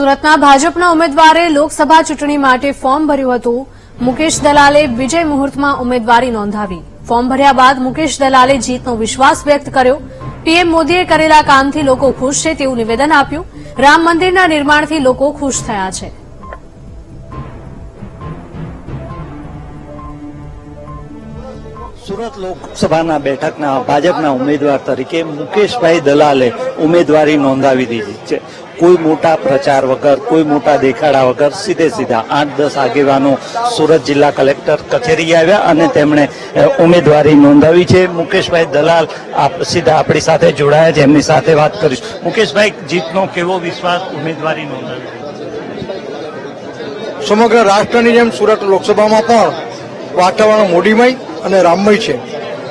સુરતના ભાજપના ઉમેદવારે લોકસભા ચૂંટણી માટે ફોર્મ ભર્યું હતું. મુકેશ દલાલે વિજય મુહૂર્તમાં ઉમેદવારી નોંધાવી. ફોર્મ ભર્યા બાદ મુકેશ દલાલે જીતનો વિશ્વાસ વ્યક્ત કર્યો. પીએમ મોદીએ કરેલા કામથી લોકો ખુશ છે તેવું નિવેદન આપ્યું. રામ મંદિરના નિર્માણથી લોકો ખુશ થયા છે. સુરત લોકસભાના બેઠકના ભાજપના ઉમેદવાર તરીકે મુકેશભાઈ દલાલે ઉમેદવારી નોંધાવી દીધી છે. કોઈ મોટા પ્રચાર વગર, કોઈ મોટા દેખાડા વગર સીધે સીધા આઠ દસ આગેવાનો સુરત જિલ્લા કલેક્ટર કચેરી આવ્યા અને તેમણે ઉમેદવારી નોંધાવી છે. મુકેશભાઈ દલાલ સીધા આપણી સાથે જોડાયા છે. એમની સાથે વાત કરીશું. મુકેશભાઈ, જીતનો કેવો વિશ્વાસ ઉમેદવારી નોંધાવી? સમગ્ર રાષ્ટ્રની જેમ સુરત લોકસભામાં પણ વાતાવરણ મોડીમય અને રામમય છે.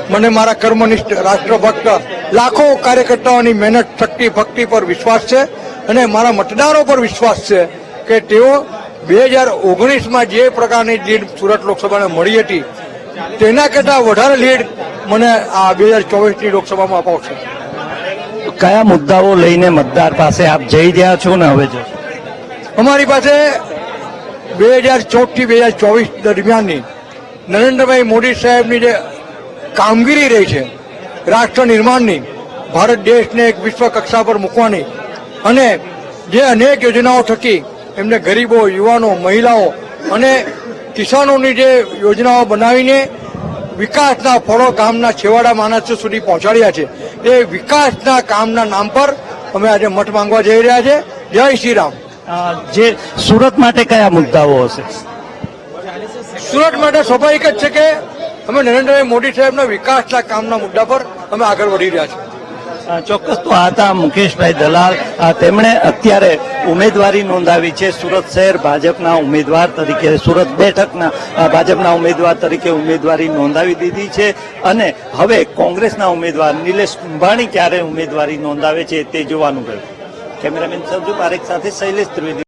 મને મારા કર્મનિષ્ઠ રાષ્ટ્રભક્ત લાખો કાર્યકર્તાઓની મહેનત શક્તિ ભક્તિ પર વિશ્વાસ છે અને મારા મતદારો પર વિશ્વાસ છે કે તેઓ બે હજાર ઓગણીસમાં જે પ્રકારની લીડ સુરત લોકસભાને મળી હતી તેના કરતાં વધારે લીડ મને આ બે હજાર ચોવીસની લોકસભામાં અપાવશે. કયા મુદ્દાઓ લઈને મતદાર પાસે આપ જઈ રહ્યા છો ને હવે જો? અમારી પાસે બે હજાર ચૌદથી બે હજાર ચોવીસ દરમિયાનની નરેન્દ્રભાઈ મોદી સાહેબની જે કામગીરી રહી છે, રાષ્ટ્ર નિર્માણની, ભારત દેશને એક વિશ્વ કક્ષા પર મૂકવાની, અને જે અનેક યોજનાઓ થકી એમને ગરીબો, યુવાનો, મહિલાઓ અને કિસાનોની જે યોજનાઓ બનાવીને વિકાસના ફળો ગામના છેવાડા માણસો સુધી પહોંચાડ્યા છે. એ વિકાસના કામના નામ પર અમે આજે મઠ માંગવા જઈ રહ્યા છે. જય શ્રી રામ. જે સુરત માટે કયા મુદ્દાઓ હશે? સુરત માટે સ્વાભાવિક જ છે કે અમે નરેન્દ્રભાઈ મોદી સાહેબના વિકાસના કામના મુદ્દા પર અમે આગળ વધી રહ્યા છીએ. ચોક્કસ તો હતા મુકેશભાઈ દલાલ. તેમણે અત્યારે ઉમેદવારી નોંધાવી છે. સુરત શહેર ભાજપના ઉમેદવાર તરીકે, સુરત બેઠકના ભાજપના ઉમેદવાર તરીકે ઉમેદવારી નોંધાવી દીધી છે. અને હવે કોંગ્રેસના ઉમેદવાર નિલેશ કુંભાણી ક્યારે ઉમેદવારી નોંધાવે છે તે જોવાનું રહ્યું કેમેરામેન સંજુ પારેખ સાથે શૈલેષ ત્રિવેદી.